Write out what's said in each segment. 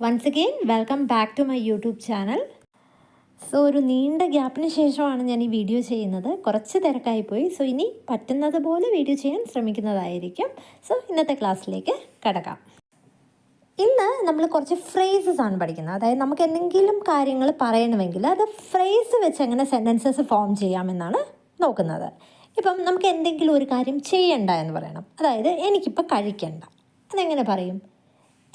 Once again welcome back to my YouTube channel so ഒരു നീണ്ട ഗ്യാപ്പിന് ശേഷമാണ് ഞാൻ ഈ വീഡിയോ ചെയ്യുന്നത്. കുറച്ച് തിരക്കായിപ്പോയി സോ ഇനി പറ്റുന്നത് പോലെ വീഡിയോ ചെയ്യാൻ ശ്രമിക്കുന്നതായിരിക്കും. സോ ഇന്നത്തെ ക്ലാസ്സിലേക്ക് കിടക്കാം. ഇന്ന് നമ്മൾ കുറച്ച് ഫ്രേസസ് ആണ് പഠിക്കുന്നത്. അതായത് നമുക്ക് എന്തെങ്കിലും കാര്യങ്ങൾ പറയണമെങ്കിൽ അത് ഫ്രേസ് വെച്ച് എങ്ങനെ സെന്റൻസസ് ഫോം ചെയ്യാമെന്നാണ് നോക്കുന്നത്. ഇപ്പം നമുക്ക് എന്തെങ്കിലും ഒരു കാര്യം ചെയ്യണ്ട എന്ന് പറയണം. അതായത് എനിക്കിപ്പോൾ കഴിക്കണ്ട. അതെങ്ങനെ പറയും?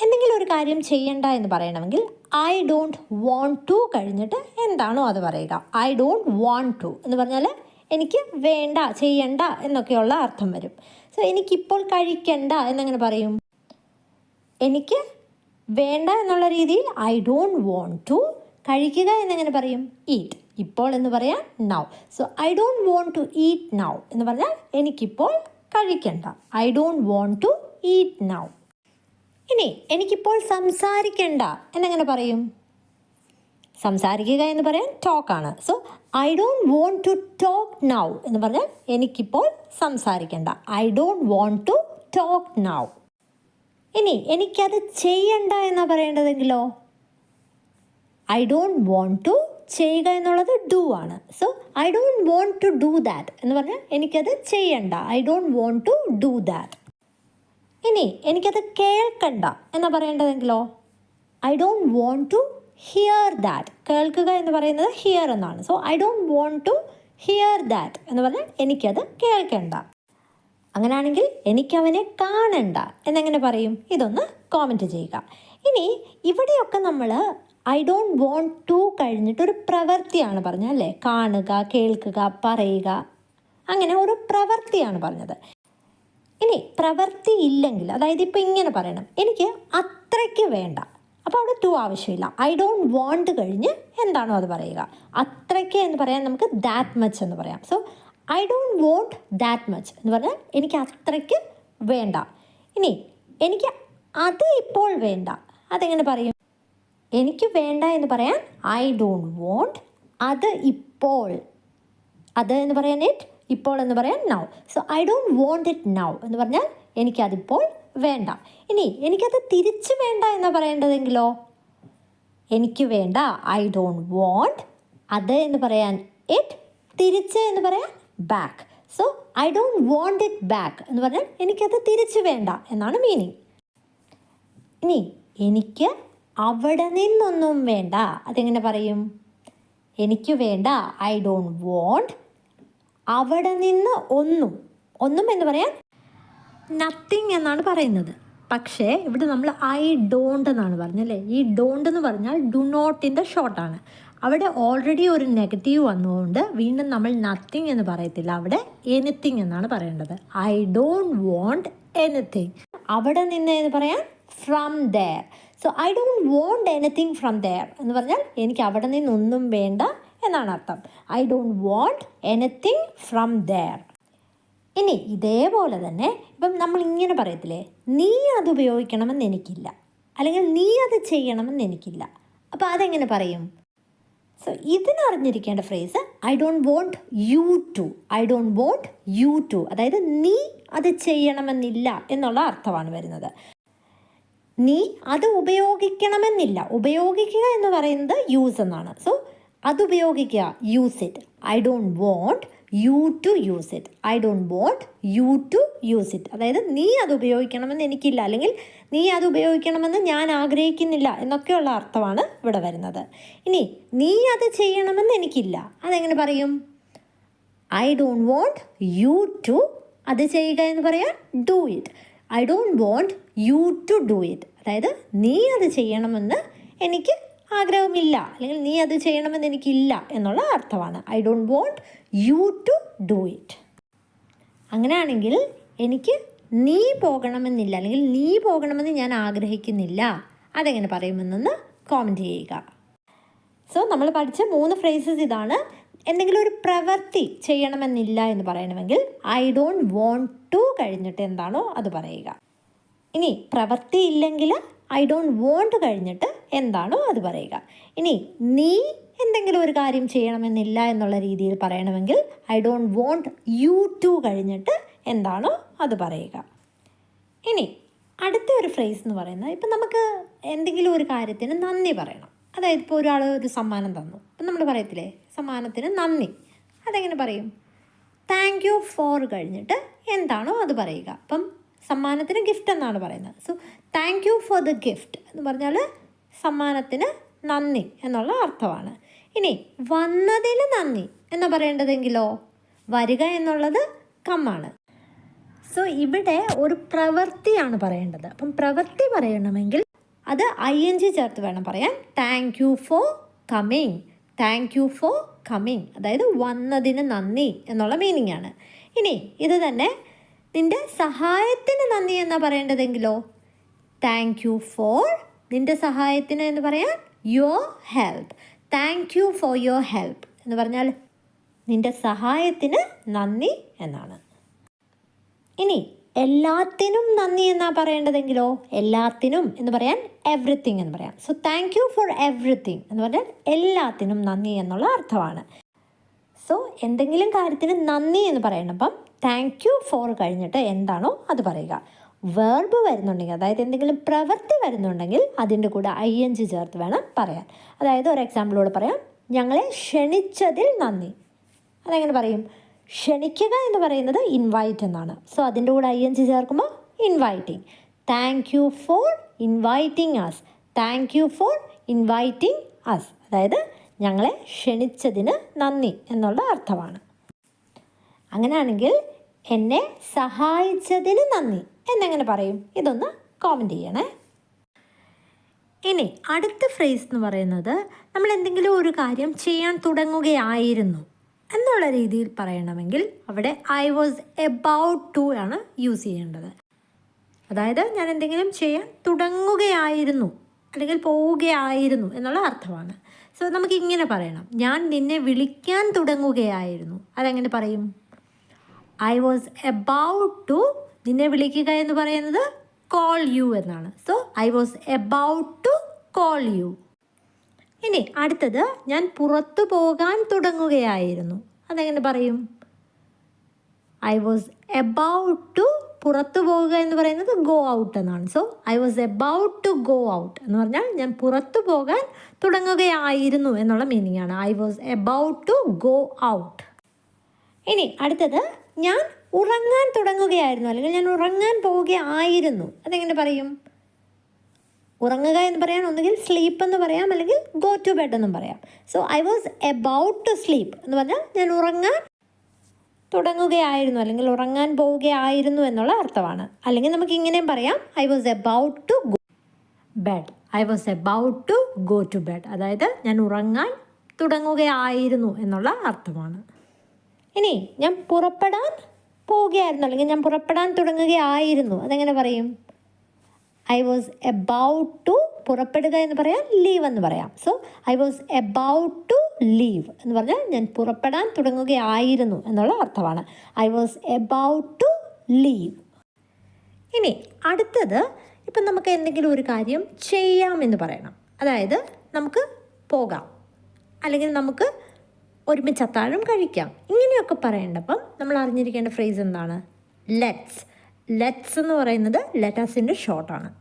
എന്തെങ്കിലും ഒരു കാര്യം ചെയ്യണ്ട എന്ന് പറയണമെങ്കിൽ ഐ ഡോണ്ട് വോണ്ട് ടു കഴിഞ്ഞിട്ട് എന്താണോ അത് പറയുക. ഐ ഡോണ്ട് വോണ്ട് ടു എന്ന് പറഞ്ഞാൽ എനിക്ക് വേണ്ട ചെയ്യണ്ട എന്നൊക്കെയുള്ള അർത്ഥം വരും. സോ എനിക്കിപ്പോൾ കഴിക്കണ്ട എന്നങ്ങനെ പറയും. എനിക്ക് വേണ്ട എന്നുള്ള രീതിയിൽ ഐ ഡോണ്ട് വോണ്ട് ടു കഴിക്കുക എന്നെങ്ങനെ പറയും. ഈറ്റ് ഇപ്പോൾ എന്ന് പറയാം now so I don't want to eat now എന്ന് പറഞ്ഞാൽ എനിക്കിപ്പോൾ കഴിക്കണ്ട. I don't want to eat now ഇനി എനിക്കിപ്പോൾ സംസാരിക്കണ്ട. എന്നെങ്ങനെ പറയും? സംസാരിക്കുക എന്ന് പറയാൻ ടോക്കാണ് so I don't want to talk now എന്ന് പറഞ്ഞാൽ എനിക്കിപ്പോൾ സംസാരിക്കണ്ട. I don't want to talk now ഇനി എനിക്കത് ചെയ്യണ്ട എന്നാ പറയേണ്ടതെങ്കിലോ? ഐ ഡോണ്ട് വോണ്ട് ടു ചെയ്യുക എന്നുള്ളത് ഡു ആണ്. So I don't want to do that എന്ന് പറഞ്ഞാൽ എനിക്കത് ചെയ്യണ്ട. I don't want to do that ഇനി എനിക്കത് കേൾക്കണ്ട എന്നാ പറയേണ്ടതെങ്കിലോ? I don't want to hear that കേൾക്കുക എന്ന് പറയുന്നത് ഹിയർ എന്നാണ്. So I don't want to hear that എന്ന് പറഞ്ഞാൽ എനിക്കത് കേൾക്കണ്ട. അങ്ങനെയാണെങ്കിൽ എനിക്കവനെ കാണണ്ട എന്നെങ്ങനെ പറയും? ഇതൊന്ന് കോമന്റ് ചെയ്യുക. ഇനി ഇവിടെയൊക്കെ നമ്മൾ ഐ ഡോണ്ട് വോണ്ട് ടു കഴിഞ്ഞിട്ട് ഒരു പ്രവൃത്തിയാണ് പറഞ്ഞത് അല്ലേ? കാണുക കേൾക്കുക പറയുക. അങ്ങനെ ഒരു പ്രവൃത്തിയാണ് പറഞ്ഞത്. ഇനി പ്രവൃത്തി ഇല്ലെങ്കിൽ അതായത് ഇപ്പം ഇങ്ങനെ പറയണം എനിക്ക് അത്രയ്ക്ക് വേണ്ട. അപ്പോൾ അവിടെ ടു ആവശ്യമില്ല. ഐ ഡോണ്ട് വോണ്ട് കഴിഞ്ഞ് എന്താണോ അത് പറയുക. അത്രയ്ക്ക് എന്ന് പറയാൻ നമുക്ക് ദാറ്റ് മച്ച് എന്ന് പറയാം. So I don't want that much എന്ന് പറഞ്ഞാൽ എനിക്ക് അത്രയ്ക്ക് വേണ്ട. ഇനി എനിക്ക് അത് ഇപ്പോൾ വേണ്ട. അതെങ്ങനെ പറയും? എനിക്ക് വേണ്ട എന്ന് പറയാൻ ഐ ഡോണ്ട് വോണ്ട് അത് ഇപ്പോൾ. അത് എന്ന് പറയാൻ ഇറ്റ് ഇപ്പോൾ എന്ന് പറയാൻ now so I don't want it now എന്ന് പറഞ്ഞാൽ എനിക്കതിപ്പോൾ വേണ്ട. ഇനി എനിക്കത് തിരിച്ച് വേണ്ട എന്ന് പറയേണ്ടതെങ്കിലോ? എനിക്ക് വേണ്ട. ഐ ഡോണ്ട് വോണ്ട് അത് എന്ന് പറയാൻ ഇറ്റ് തിരിച്ച് എന്ന് പറയാൻ back so I don't want it back എന്ന് പറഞ്ഞാൽ എനിക്കത് തിരിച്ച് വേണ്ട എന്നാണ് മീനിങ് ഇനി എനിക്ക് അവിടെ നിന്നൊന്നും വേണ്ട. അതെങ്ങനെ പറയും? എനിക്ക് വേണ്ട. ഐ ഡോണ്ട് വോണ്ട് അവിടെ നിന്ന് ഒന്നും. ഒന്നും എന്ന് പറയാൻ നത്തിങ് എന്നാണ് പറയുന്നത്. പക്ഷേ ഇവിടെ നമ്മൾ ഐ ഡോണ്ട് എന്നാണ് പറഞ്ഞല്ലേ ഈ ഡോണ്ട് എന്ന് പറഞ്ഞാൽ ഡു നോട്ടിന്റെ ഷോർട്ടാണ് അവിടെ ഓൾറെഡി ഒരു നെഗറ്റീവ് വന്നതുകൊണ്ട് വീണ്ടും നമ്മൾ നത്തിങ് എന്ന് പറയത്തില്ല. അവിടെ എനിത്തിങ് എന്നാണ് പറയേണ്ടത്. ഐ ഡോണ്ട് വോണ്ട് എനിത്തിങ് അവിടെ നിന്ന് എന്ന് പറയാൻ from there so I don't want anything from there എന്ന് പറഞ്ഞാൽ എനിക്ക് അവിടെ നിന്നൊന്നും വേണ്ട എന്നാണ് അർത്ഥം. I don't want anything from there ഇനി ഇതേപോലെ തന്നെ ഇപ്പം നമ്മൾ ഇങ്ങനെ പറയത്തില്ലേ നീ അത് ഉപയോഗിക്കണമെന്ന് എനിക്കില്ല. അല്ലെങ്കിൽ നീ അത് ചെയ്യണമെന്ന് എനിക്കില്ല. അപ്പോൾ അതെങ്ങനെ പറയും? So ഇതിനറിഞ്ഞിരിക്കേണ്ട phrase I don't want you to I don't want you to അതായത് നീ അത് ചെയ്യണമെന്നില്ല എന്നുള്ള അർത്ഥമാണ് വരുന്നത്. നീ അത് ഉപയോഗിക്കണമെന്നില്ല. ഉപയോഗിക്കുക എന്ന് പറയുന്നത് യൂസ് എന്നാണ്. സോ അത് ഉപയോഗിക്കുക use it I don't want you to use it I don't want you to use it അതായത് നീ അത് ഉപയോഗിക്കണമെന്ന് എനിക്കില്ല. അല്ലെങ്കിൽ നീ അത് ഉപയോഗിക്കണമെന്ന് ഞാൻ ആഗ്രഹിക്കുന്നില്ല എന്നൊക്കെയുള്ള അർത്ഥമാണ് ഇവിടെ വരുന്നത്. ഇനി നീ അത് ചെയ്യണമെന്ന് എനിക്കില്ല. അതെങ്ങനെ പറയും? I don't want you to അത് ചെയ്യുക എന്ന് പറയാൻ do it I don't want you to do it അതായത് നീ അത് ചെയ്യണമെന്ന് എനിക്ക് ആഗ്രഹമില്ല. അല്ലെങ്കിൽ നീ അത് ചെയ്യണമെന്ന് എനിക്കില്ല എന്നുള്ള അർത്ഥമാണ്. I don't want you to do it. അങ്ങനെയാണെങ്കിൽ എനിക്ക് നീ പോകണമെന്നില്ല. അല്ലെങ്കിൽ നീ പോകണമെന്ന് ഞാൻ ആഗ്രഹിക്കുന്നില്ല. അതെങ്ങനെ പറയുമെന്നൊന്ന് കോമന്റ് ചെയ്യുക. സോ നമ്മൾ പഠിച്ച മൂന്ന് ഫ്രേസസ് ഇതാണ്. എന്തെങ്കിലും ഒരു പ്രവൃത്തി ചെയ്യണമെന്നില്ല എന്ന് പറയണമെങ്കിൽ ഐ ഡോണ്ട് വോണ്ട് ടു കഴിഞ്ഞിട്ട് എന്താണോ അത് പറയുക. ഇനി പ്രവൃത്തി ഇല്ലെങ്കിൽ ഐ ഡോണ്ട് വോണ്ട് കഴിഞ്ഞിട്ട് എന്താണോ അത് പറയുക. ഇനി നീ എന്തെങ്കിലും ഒരു കാര്യം ചെയ്യണമെന്നില്ല എന്നുള്ള രീതിയിൽ പറയണമെങ്കിൽ I don't want you to കഴിഞ്ഞിട്ട് എന്താണോ അത് പറയുക. ഇനി അടുത്ത ഒരു ഫ്രേസ് എന്ന് പറയുന്നത് ഇപ്പം നമുക്ക് എന്തെങ്കിലും ഒരു കാര്യത്തിന് നന്ദി പറയണം. അതായത് ഇപ്പോൾ ഒരാൾ ഒരു സമ്മാനം തന്നു. അപ്പം നമ്മൾ പറയത്തില്ലേ? സമ്മാനത്തിന് നന്ദി. അതെങ്ങനെ പറയും? താങ്ക് യു ഫോർ കഴിഞ്ഞിട്ട് എന്താണോ അത് പറയുക. അപ്പം സമ്മാനത്തിന് ഗിഫ്റ്റ് എന്നാണ് പറയുന്നത്. So thank you for the gift എന്ന് പറഞ്ഞാൽ സമ്മാനത്തിന് നന്ദി എന്നുള്ള അർത്ഥമാണ്. ഇനി വന്നതിന് നന്ദി എന്ന് പറയേണ്ടതെങ്കിലോ? വരിക എന്നുള്ളത് കമ്മാണ്. സോ ഇവിടെ ഒരു പ്രവൃത്തിയാണ് പറയേണ്ടത്. അപ്പം പ്രവൃത്തി പറയണമെങ്കിൽ അത് ഐ എൻ ജി ചേർത്ത് വേണം പറയാൻ. Thank you for coming thank you for coming അതായത് വന്നതിന് നന്ദി എന്നുള്ള മീനിങ് ആണ്. ഇനി ഇത് തന്നെ നിന്റെ സഹായത്തിന് നന്ദി എന്നാ പറയേണ്ടതെങ്കിലോ? താങ്ക് യു ഫോർ നിന്റെ സഹായത്തിന് എന്ന് പറയാൻ your help thank you for your help എന്ന് പറഞ്ഞാൽ നിന്റെ സഹായത്തിന് നന്ദി എന്നാണ്. ഇനി എല്ലാത്തിനും നന്ദി എന്നാ പറയേണ്ടതെങ്കിലോ? എല്ലാത്തിനും എന്ന് പറയാൻ എവ്രിത്തിങ് എന്ന് പറയാം. So thank you for everything എന്ന് പറഞ്ഞാൽ എല്ലാത്തിനും നന്ദി എന്നുള്ള അർത്ഥമാണ്. സോ എന്തെങ്കിലും കാര്യത്തിന് നന്ദി എന്ന് പറയണം അപ്പം താങ്ക് യു ഫോർ കഴിഞ്ഞിട്ട് എന്താണോ അത് പറയുക. വേർബ് വരുന്നുണ്ടെങ്കിൽ അതായത് എന്തെങ്കിലും പ്രവൃത്തി വരുന്നുണ്ടെങ്കിൽ അതിന്റെ കൂടെ ഐ എൻ ജി ചേർത്ത് വേണം പറയാൻ. അതായത് ഒരു എക്സാമ്പിളോട് പറയാം. ഞങ്ങളെ ക്ഷണിച്ചതിൽ നന്ദി. അതെങ്ങനെ പറയും? ക്ഷണിക്കുക എന്ന് പറയുന്നത് ഇൻവൈറ്റ് എന്നാണ്. സോ അതിന്റെ കൂടെ ഐ എൻ ജി ചേർക്കുമ്പോൾ inviting thank you for inviting us thank you for inviting us അതായത് ഞങ്ങളെ ക്ഷണിച്ചതിന് നന്ദി എന്നുള്ള അർത്ഥമാണ്. അങ്ങനെയാണെങ്കിൽ എന്നെ സഹായിച്ചതിന് നന്ദി എന്നെങ്ങനെ പറയും. ഇതൊന്ന് കോമന്റ് ചെയ്യണേ. ഇനി അടുത്ത ഫ്രേസ് എന്ന് പറയുന്നത് നമ്മൾ എന്തെങ്കിലും ഒരു കാര്യം ചെയ്യാൻ തുടങ്ങുകയായിരുന്നു എന്നുള്ള രീതിയിൽ പറയണമെങ്കിൽ അവിടെ ഐ വാസ് എബൌട്ട് ടു ആണ് യൂസ് ചെയ്യേണ്ടത്. അതായത് ഞാൻ എന്തെങ്കിലും ചെയ്യാൻ തുടങ്ങുകയായിരുന്നു അല്ലെങ്കിൽ പോവുകയായിരുന്നു എന്നുള്ള അർത്ഥമാണ്. സോ നമുക്ക് ഇങ്ങനെ പറയണം. ഞാൻ നിന്നെ വിളിക്കാൻ തുടങ്ങുകയായിരുന്നു. അതെങ്ങനെ പറയും? ഐ വാസ് എബൌട്ട് ടു നിന്നെ വിളിക്കുക എന്ന് പറയുന്നത് കോൾ യു എന്നാണ്. So I was about to call you ഇനി അടുത്തത് ഞാൻ പുറത്തു പോകാൻ തുടങ്ങുകയായിരുന്നു. അതെങ്ങനെ പറയും? ഐ വാസ് എബൌട്ട് ടു പുറത്തു പോവുക എന്ന് പറയുന്നത് ഗോ ഔട്ട് എന്നാണ്. So I was about to go out എന്ന് പറഞ്ഞാൽ ഞാൻ പുറത്തു പോകാൻ തുടങ്ങുകയായിരുന്നു എന്നുള്ള മീനിങ് ആണ്. I was about to go out ഇനി അടുത്തത് ഞാൻ ഉറങ്ങാൻ തുടങ്ങുകയായിരുന്നു അല്ലെങ്കിൽ ഞാൻ ഉറങ്ങാൻ പോവുകയായിരുന്നു. അതെങ്ങനെ പറയും? ഉറങ്ങുക എന്ന് പറയാൻ ഒന്നുകിൽ സ്ലീപ്പ് എന്ന് പറയാം അല്ലെങ്കിൽ ഗോ ടു ബെഡ് എന്നും പറയാം. So I was about to sleep എന്ന് പറഞ്ഞാൽ ഞാൻ ഉറങ്ങാൻ തുടങ്ങുകയായിരുന്നു അല്ലെങ്കിൽ ഉറങ്ങാൻ പോവുകയായിരുന്നു എന്നുള്ള അർത്ഥമാണ്. അല്ലെങ്കിൽ നമുക്ക് ഇങ്ങനെയും പറയാം I was about to go bed I was about to go to bed അതായത് ഞാൻ ഉറങ്ങാൻ തുടങ്ങുകയായിരുന്നു എന്നുള്ള അർത്ഥമാണ്. ഇനി ഞാൻ പുറപ്പെടാൻ പോവുകയായിരുന്നു അല്ലെങ്കിൽ ഞാൻ പുറപ്പെടാൻ തുടങ്ങുകയായിരുന്നു അതെങ്ങനെ പറയും? ഐ വാസ് എബൌട്ട് ടു പുറപ്പെടുക എന്ന് പറയാം ലീവ് എന്ന് പറയാം. So I was about to leave എന്ന് പറഞ്ഞാൽ ഞാൻ പുറപ്പെടാൻ തുടങ്ങുകയായിരുന്നു എന്നുള്ള അർത്ഥമാണ്. I was about to leave ഇനി അടുത്തത് ഇപ്പം നമുക്ക് എന്തെങ്കിലും ഒരു കാര്യം ചെയ്യാമെന്ന് പറയണം. അതായത് നമുക്ക് പോകാം. അല്ലെങ്കിൽ നമുക്ക് ഒരുമിച്ച് അത്താഴം കഴിക്കാം. ഇങ്ങനെയൊക്കെ പറയേണ്ടപ്പം നമ്മൾ അറിഞ്ഞിരിക്കേണ്ട ഫ്രേസ് എന്താണ്? ലെറ്റ്സ് ലെറ്റ്സ് എന്ന് പറയുന്നത് ലെറ്റസിന്റെ ഷോർട്ടാണ്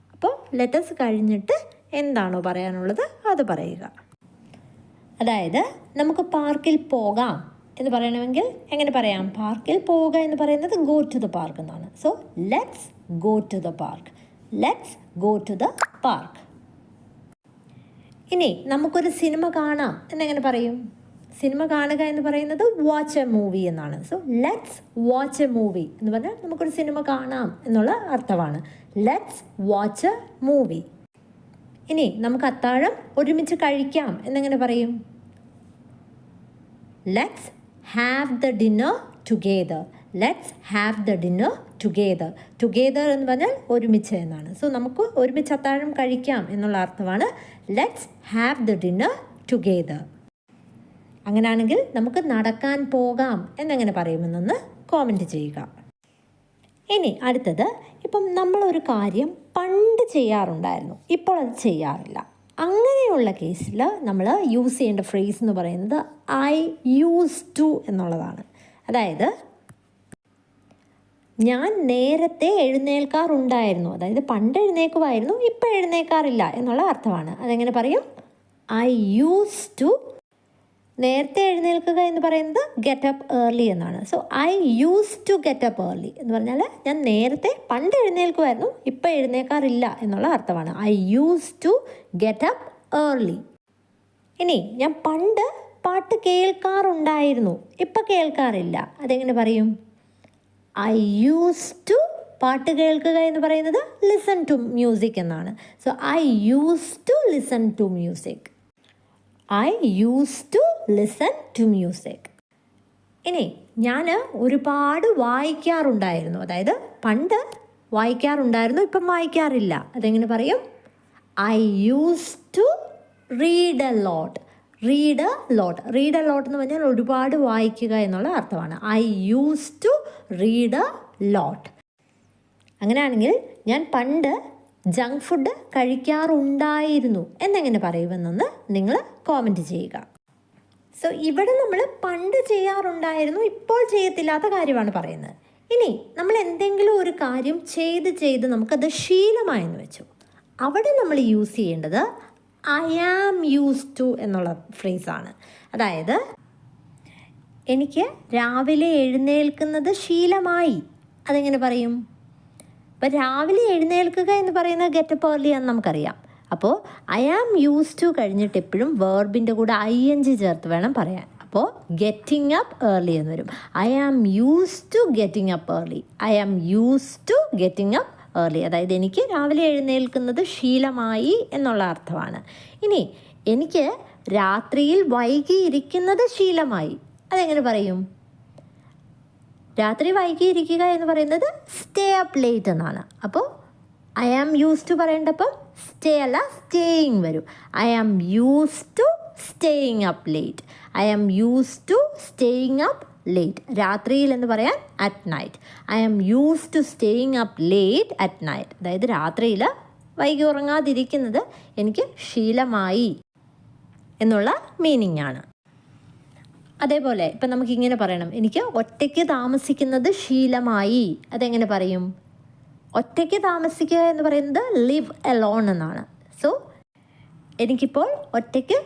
ലെറ്റസ് കഴിഞ്ഞിട്ട് എന്താണോ പറയാനുള്ളത് അത് പറയുക. അതായത് നമുക്ക് പാർക്കിൽ പോകാം എന്ന് പറയണമെങ്കിൽ എങ്ങനെ പറയാം? പാർക്കിൽ പോവുക എന്ന് പറയുന്നത് ഗോ ടു ദ പാർക്ക് എന്നാണ്. So let's go to the park let's go to the park ഇനി നമുക്കൊരു സിനിമ കാണാം എന്നെങ്ങനെ പറയും? സിനിമ കാണുക എന്ന് പറയുന്നത് വാച്ച് എ മൂവി എന്നാണ്. So let's watch a movie എന്ന് പറഞ്ഞാൽ നമുക്കൊരു സിനിമ കാണാം എന്നുള്ള അർത്ഥമാണ്. ലെറ്റ്സ് വാച്ച് എ മൂവി ഇനി നമുക്ക് അത്താഴം ഒരുമിച്ച് കഴിക്കാം. എന്നെങ്ങനെ പറയും? Let's have the dinner together let's have the dinner together together എന്ന് പറഞ്ഞാൽ ഒരുമിച്ച് എന്നാണ്. സോ നമുക്ക് ഒരുമിച്ച് അത്താഴം കഴിക്കാം എന്നുള്ള അർത്ഥമാണ്. Let's have the dinner together അങ്ങനെയാണെങ്കിൽ നമുക്ക് നടക്കാൻ പോകാം. എന്നെങ്ങനെ പറയുമെന്നൊന്ന് കോമന്റ് ചെയ്യുക. ഇനി അടുത്തത് ഇപ്പം നമ്മളൊരു കാര്യം പണ്ട് ചെയ്യാറുണ്ടായിരുന്നു. ഇപ്പോൾ അത് ചെയ്യാറില്ല. അങ്ങനെയുള്ള കേസിൽ നമ്മൾ യൂസ് ചെയ്യേണ്ട ഫ്രേസ് എന്ന് പറയുന്നത് ഐ യൂസ് ടു എന്നുള്ളതാണ്. അതായത് ഞാൻ നേരത്തെ എഴുന്നേൽക്കാറുണ്ടായിരുന്നു. അതായത് പണ്ട് എഴുന്നേൽക്കുമായിരുന്നു ഇപ്പം എഴുന്നേൽക്കാറില്ല എന്നുള്ള അർത്ഥമാണ്. അതെങ്ങനെ പറയും? ഐ യൂസ് ടു നേരത്തെ എഴുന്നേൽക്കുക എന്ന് പറയുന്നത് ഗെറ്റ് അപ്പ് ഏർലി എന്നാണ്. So I use to get up early എന്ന് പറഞ്ഞാൽ ഞാൻ നേരത്തെ പണ്ട് എഴുന്നേൽക്കുമായിരുന്നു ഇപ്പം എഴുന്നേൽക്കാറില്ല എന്നുള്ള അർത്ഥമാണ്. I use to get up early ഇനി ഞാൻ പണ്ട് പാട്ട് കേൾക്കാറുണ്ടായിരുന്നു ഇപ്പം കേൾക്കാറില്ല. അതെങ്ങനെ പറയും? ഐ യൂസ് ടു പാട്ട് കേൾക്കുക എന്ന് പറയുന്നത് ലിസൺ ടു മ്യൂസിക് എന്നാണ്. So I use to listen to music I use to listen to music ഇനി ഞാൻ ഒരുപാട് വായിക്കാറുണ്ടായിരുന്നു. അതായത് പണ്ട് വായിക്കാറുണ്ടായിരുന്നു ഇപ്പം വായിക്കാറില്ല. അതെങ്ങനെ പറയും? I use to read a lot read a lot read a lot എന്ന് പറഞ്ഞാൽ ഒരുപാട് വായിക്കുക എന്നുള്ള അർത്ഥമാണ്. I use to read a lot അങ്ങനെയാണെങ്കിൽ ഞാൻ പണ്ട് ജങ്ക് ഫുഡ് കഴിക്കാറുണ്ടായിരുന്നു. എന്നെങ്ങനെ പറയുമെന്നൊന്ന് നിങ്ങൾ കോമന്റ് ചെയ്യുക. സോ ഇവിടെ നമ്മൾ പണ്ട് ചെയ്യാറുണ്ടായിരുന്നു ഇപ്പോൾ ചെയ്യത്തില്ലാത്ത കാര്യമാണ് പറയുന്നത്. ഇനി നമ്മൾ എന്തെങ്കിലും ഒരു കാര്യം ചെയ്ത് ചെയ്ത് നമുക്കത് ശീലമായെന്ന് വെച്ചു. അവിടെ നമ്മൾ യൂസ് ചെയ്യേണ്ടത് ഐ ആം യൂസ് ടു എന്നുള്ള ഫ്രേസാണ് അതായത് എനിക്ക് രാവിലെ എഴുന്നേൽക്കുന്നത് ശീലമായി. അതെങ്ങനെ പറയും? അപ്പോൾ രാവിലെ എഴുന്നേൽക്കുക എന്ന് പറയുന്നത് ഗെറ്റപ്പ് ഏർലി എന്ന് നമുക്കറിയാം. അപ്പോൾ ഐ ആം യൂസ് ടു കഴിഞ്ഞിട്ട് എപ്പോഴും വേർബിന്റെ കൂടെ ഐ എൻ ജി ചേർത്ത് വേണം പറയാൻ. അപ്പോൾ ഗെറ്റിംഗ് അപ്പ് ഏർലി എന്ന് വരും. I am use to getting up early I am use to getting up early അതായത് എനിക്ക് രാവിലെ എഴുന്നേൽക്കുന്നത് ശീലമായി എന്നുള്ള അർത്ഥമാണ്. ഇനി എനിക്ക് രാത്രിയിൽ വൈകിയിരിക്കുന്നത് ശീലമായി. അതെങ്ങനെ പറയും? രാത്രി വൈകിയിരിക്കുക എന്ന് പറയുന്നത് സ്റ്റേ അപ്പ് ലേറ്റ് എന്നാണ്. അപ്പോൾ ഐ ആം യൂസ് ടു പറയേണ്ടപ്പം സ്റ്റേ അല്ല സ്റ്റേയിങ് വരും. I am use to staying up late I am use to staying up late രാത്രിയിൽ എന്ന് പറയാൻ at night I am use to staying up late at night അതായത് രാത്രിയിൽ വൈകി ഉറങ്ങാതിരിക്കുന്നത് എനിക്ക് ശീലമായി എന്നുള്ള മീനിങ് ആണ്. അതേപോലെ ഇപ്പം നമുക്കിങ്ങനെ പറയണം. എനിക്ക് ഒറ്റയ്ക്ക് താമസിക്കുന്നത് ശീലമായി. അതെങ്ങനെ പറയും? ഒറ്റയ്ക്ക് താമസിക്കുക എന്ന് പറയുന്നത് ലിവ് എലോൺ എന്നാണ്. സോ എനിക്കിപ്പോൾ ഒറ്റയ്ക്ക്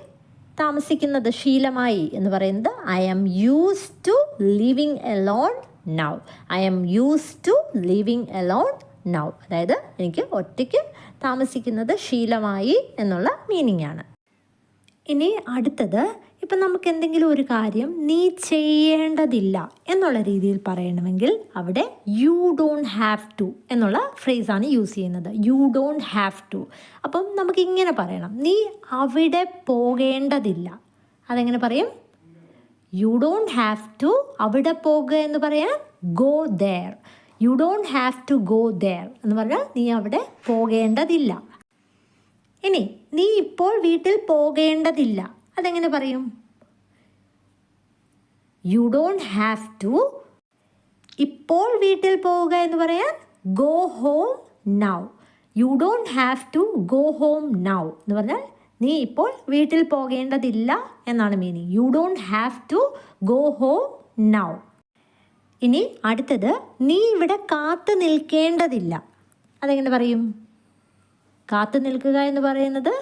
താമസിക്കുന്നത് ശീലമായി എന്ന് പറയുന്നത് I am use to living alone now I am use to living alone now അതായത് എനിക്ക് ഒറ്റയ്ക്ക് താമസിക്കുന്നത് ശീലമായി എന്നുള്ള മീനിങ് ആണ്. ഇനി അടുത്തത് ഇപ്പം നമുക്ക് എന്തെങ്കിലും ഒരു കാര്യം നീ ചെയ്യേണ്ടതില്ല എന്നുള്ള രീതിയിൽ പറയണമെങ്കിൽ അവിടെ യു ഡോണ്ട് ഹാവ് ടു എന്നുള്ള ഫ്രേസാണ് യൂസ് ചെയ്യുന്നത്. യു ഡോണ്ട് ഹാവ് ടു അപ്പം നമുക്ക് ഇങ്ങനെ പറയണം. നീ അവിടെ പോകേണ്ടതില്ല. അതെങ്ങനെ പറയും? യു ഡോണ്ട് ഹാവ് ടു അവിടെ പോകുക എന്ന് പറയാൻ go there you don't have to go there എന്ന് പറഞ്ഞാൽ നീ അവിടെ പോകേണ്ടതില്ല. ഇനി നീ ഇപ്പോൾ വീട്ടിൽ പോകേണ്ടതില്ല. അതെങ്ങനെ പറയും? യു ഡോണ്ട് ഹാവ് ടു ഇപ്പോൾ വീട്ടിൽ പോവുക എന്ന് പറയാൻ go home now you don't have to go home now എന്ന് പറഞ്ഞാൽ നീ ഇപ്പോൾ വീട്ടിൽ പോകേണ്ടതില്ല എന്നാണ് meaning you don't have to go home now ഇനി അടുത്തത് നീ ഇവിടെ കാത്തു നിൽക്കേണ്ടതില്ല. അതെങ്ങനെ പറയും? കാത്തു നിൽക്കുക എന്ന് പറയുന്നത്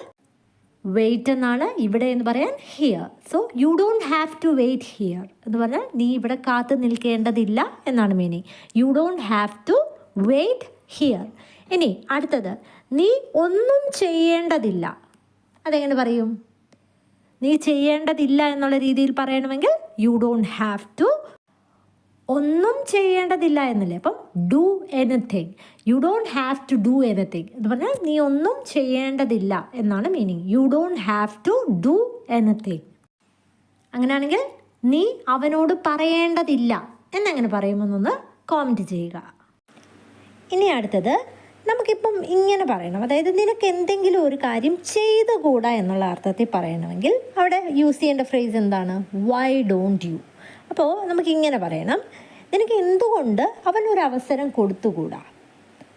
വെയിറ്റ് എന്നാണ് ഇവിടെ എന്ന് പറയാൻ here so you don't have to wait here എന്ന് പറഞ്ഞാൽ നീ ഇവിടെ കാത്തു നിൽക്കേണ്ടതില്ല എന്നാണ് meaning you don't have to wait here ഇനി അടുത്തത്. നീ ഒന്നും ചെയ്യേണ്ടതില്ല. അതെങ്ങനെ പറയും? നീ ചെയ്യേണ്ടതില്ല എന്നുള്ള രീതിയിൽ പറയണമെങ്കിൽ യു ഡോണ്ട് ഹാവ് ടു ഒന്നും ചെയ്യേണ്ടതില്ല എന്നല്ലേ? അപ്പം do anything you don't have to do anything എന്ന് പറഞ്ഞാൽ നീ ഒന്നും ചെയ്യേണ്ടതില്ല എന്നാണ് meaning you don't have to do anything അങ്ങനെയാണെങ്കിൽ നീ അവനോട് പറയേണ്ടതില്ല എന്നങ്ങനെ പറയുമെന്നൊന്ന് കോമന്റ് ചെയ്യുക. ഇനി അടുത്തത് നമുക്കിപ്പം ഇങ്ങനെ പറയണം. അതായത് നിനക്ക് എന്തെങ്കിലും ഒരു കാര്യം ചെയ്തുകൂടാ എന്നുള്ള അർത്ഥത്തിൽ പറയണമെങ്കിൽ അവിടെ യൂസ് ചെയ്യേണ്ട ഫ്രേസ് എന്താണ്? വൈ ഡോണ്ട് യു അപ്പോൾ നമുക്കിങ്ങനെ പറയണം. നിനക്ക് എന്തുകൊണ്ട് അവൻ ഒരു അവസരം കൊടുത്തുകൂടാ?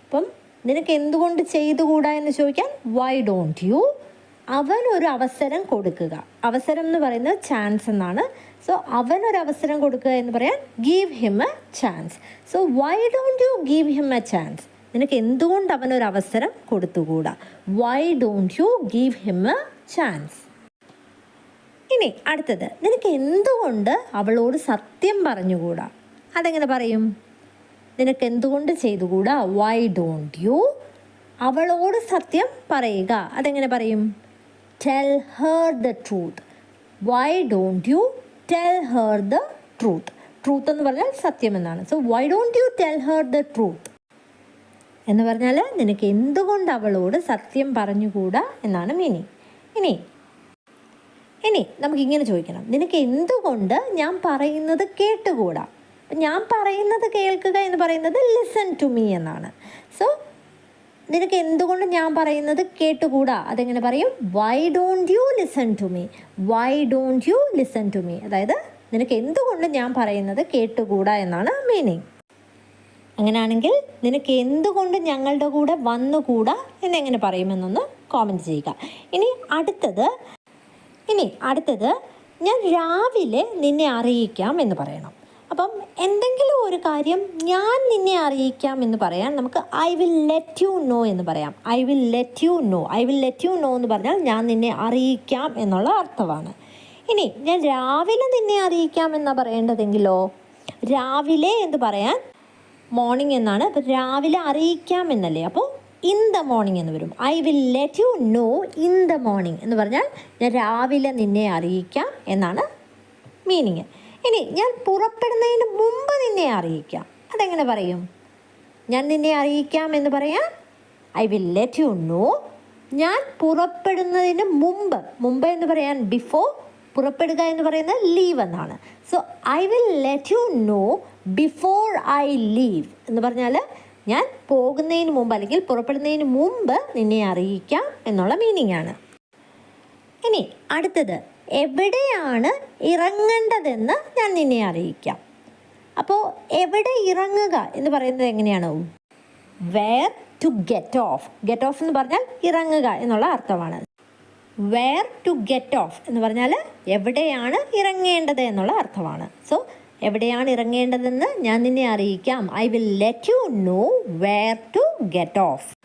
അപ്പം നിനക്ക് എന്തുകൊണ്ട് ചെയ്തുകൂടാ എന്ന് ചോദിക്കാൻ വൈ ഡോണ്ട് യു അവനൊരു അവസരം കൊടുക്കുക. അവസരം എന്ന് പറയുന്നത് ചാൻസ് എന്നാണ്. സോ അവനൊരു അവസരം കൊടുക്കുക എന്ന് പറയാൻ give him a chance so why don't you give him a chance നിനക്ക് എന്തുകൊണ്ട് അവനൊരു അവസരം കൊടുത്തുകൂടാ? Why don't you give him a chance ഇനി അടുത്തത് നിനക്ക് എന്തുകൊണ്ട് അവളോട് സത്യം പറഞ്ഞുകൂടാ? അതെങ്ങനെ പറയും? നിനക്ക് എന്തുകൊണ്ട് ചെയ്തുകൂടാ? വൈ ഡോണ്ട് യു അവളോട് സത്യം പറയുക. അതെങ്ങനെ പറയും? Tell her the truth why don't you tell her the truth truth എന്ന് പറഞ്ഞാൽ സത്യം എന്നാണ്. So why don't you tell her the truth എന്ന് പറഞ്ഞാൽ നിനക്ക് എന്തുകൊണ്ട് അവളോട് സത്യം പറഞ്ഞുകൂടാ എന്നാണ് മീനിങ് ഇനി ഇനി നമുക്ക് ഇങ്ങനെ ചോദിക്കണം. നിനക്ക് എന്തുകൊണ്ട് ഞാൻ പറയുന്നത് കേട്ടുകൂടാ? അപ്പം ഞാൻ പറയുന്നത് കേൾക്കുക എന്ന് പറയുന്നത് ലിസൺ ടു മീ എന്നാണ്. സോ നിനക്ക് എന്തുകൊണ്ട് ഞാൻ പറയുന്നത് കേട്ടുകൂടാ? അതെങ്ങനെ പറയും? Why don't you listen to me why don't you listen to me അതായത് നിനക്ക് എന്തുകൊണ്ട് ഞാൻ പറയുന്നത് കേട്ടുകൂടാ എന്നാണ് മീനിങ് അങ്ങനെയാണെങ്കിൽ നിനക്ക് എന്തുകൊണ്ട് ഞങ്ങളുടെ കൂടെ വന്നുകൂടാ എന്നെങ്ങനെ പറയുമെന്നൊന്ന് കോമന്റ് ചെയ്യുക. ഇനി അടുത്തത് ഇനി അടുത്തത് ഞാൻ രാവിലെ നിന്നെ അറിയിക്കാം എന്ന് പറയണം. അപ്പം എന്തെങ്കിലും ഒരു കാര്യം ഞാൻ നിന്നെ അറിയിക്കാം എന്ന് പറയാൻ നമുക്ക് I will let you know എന്ന് പറയാം. I will let you know I will let you know എന്ന് പറഞ്ഞാൽ ഞാൻ നിന്നെ അറിയിക്കാം എന്നുള്ള അർത്ഥമാണ്. ഇനി ഞാൻ രാവിലെ നിന്നെ അറിയിക്കാം എന്നാണ് പറയേണ്ടതെങ്കിലോ? രാവിലെ എന്ന് പറയാൻ മോർണിംഗ് എന്നാണ്. അപ്പോൾ രാവിലെ അറിയിക്കാം എന്നല്ലേ? അപ്പോൾ ഇൻ ദ മോർണിംഗ് എന്ന് വരും. I will let you know in the morning എന്ന് പറഞ്ഞാൽ ഞാൻ രാവിലെ നിന്നെ അറിയിക്കാം എന്നാണ് മീനിങ് ഇനി ഞാൻ പുറപ്പെടുന്നതിന് മുമ്പ് നിന്നെ അറിയിക്കാം. അതെങ്ങനെ പറയും? ഞാൻ നിന്നെ അറിയിക്കാം എന്ന് പറയാം? I will let you know ഞാൻ പുറപ്പെടുന്നതിന് മുമ്പ് മുമ്പ് എന്ന് പറയാൻ ബിഫോർ പുറപ്പെടുക എന്ന് പറയുന്നത് ലീവ് എന്നാണ്. So I will let you know before I leave എന്ന് പറഞ്ഞാൽ ഞാൻ പോകുന്നതിന് മുമ്പ് അല്ലെങ്കിൽ പുറപ്പെടുന്നതിന് മുമ്പ് നിന്നെ അറിയിക്കാം എന്നുള്ള മീനിങ് ആണ്. ഇനി അടുത്തത്. എവിടെയാണ് ഇറങ്ങേണ്ടതെന്ന് ഞാൻ നിന്നെ അറിയിക്കാം. അപ്പോൾ എവിടെ ഇറങ്ങുക എന്ന് പറയുന്നത് എങ്ങനെയാണ്? Where to get off get off എന്ന് പറഞ്ഞാൽ ഇറങ്ങുക എന്നുള്ള അർത്ഥമാണ്. വേർ ടു ഗെറ്റ് ഓഫ് എന്ന് പറഞ്ഞാൽ എവിടെയാണ് ഇറങ്ങേണ്ടത് എന്നുള്ള അർത്ഥമാണ്. സോ എവിടെയാണ് ഇറങ്ങേണ്ടതെന്ന് ഞാൻ നിന്നെ അറിയിക്കാം. I will let you know where to get off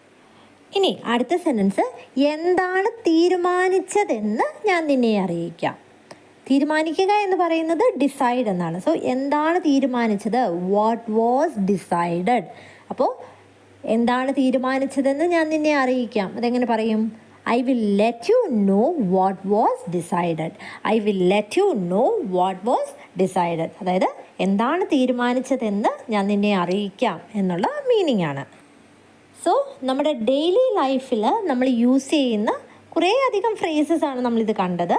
ഇനി അടുത്ത സെന്റൻസ് എന്താണ് തീരുമാനിച്ചതെന്ന് ഞാൻ നിന്നെ അറിയിക്കാം. തീരുമാനിക്കുക എന്ന് പറയുന്നത് ഡിസൈഡ് എന്നാണ്. സോ എന്താണ് തീരുമാനിച്ചത്? വാട്ട് വാസ് ഡിസൈഡഡ് അപ്പോൾ എന്താണ് തീരുമാനിച്ചതെന്ന് ഞാൻ നിന്നെ അറിയിക്കാം. അതെങ്ങനെ പറയും? I will let you know what was decided I will let you know what was decided അതായത് എന്താണ് തീരുമാനിച്ചതെന്ന് ഞാൻ നിന്നെ അറിയിക്കാം എന്നുള്ള മീനിങ് ആണ്. സോ നമ്മുടെ ഡെയിലി ലൈഫിൽ നമ്മൾ യൂസ് ചെയ്യുന്ന കുറേ അധികം ഫ്രേസസ് ആണ് നമ്മളിത് കണ്ടത്.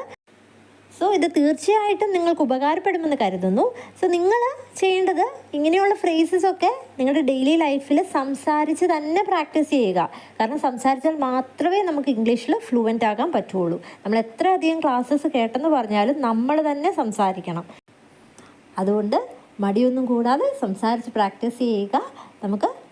സോ ഇത് തീർച്ചയായിട്ടും നിങ്ങൾക്ക് ഉപകാരപ്പെടുമെന്ന് കരുതുന്നു. സോ നിങ്ങൾ ചെയ്യേണ്ടത് ഇങ്ങനെയുള്ള ഫ്രേസസ് ഒക്കെ നിങ്ങളുടെ ഡെയിലി ലൈഫിൽ സംസാരിച്ച് തന്നെ പ്രാക്ടീസ് ചെയ്യുക. കാരണം സംസാരിച്ചാൽ മാത്രമേ നമുക്ക് ഇംഗ്ലീഷിൽ ഫ്ലുവന്റ് ആകാൻ പറ്റുള്ളൂ. നമ്മൾ എത്ര അധികം ക്ലാസ്സസ് കേട്ടെന്ന് പറഞ്ഞാലും നമ്മൾ തന്നെ സംസാരിക്കണം. അതുകൊണ്ട് മടിയൊന്നും കൂടാതെ സംസാരിച്ച് പ്രാക്ടീസ് ചെയ്യുക. നമുക്ക്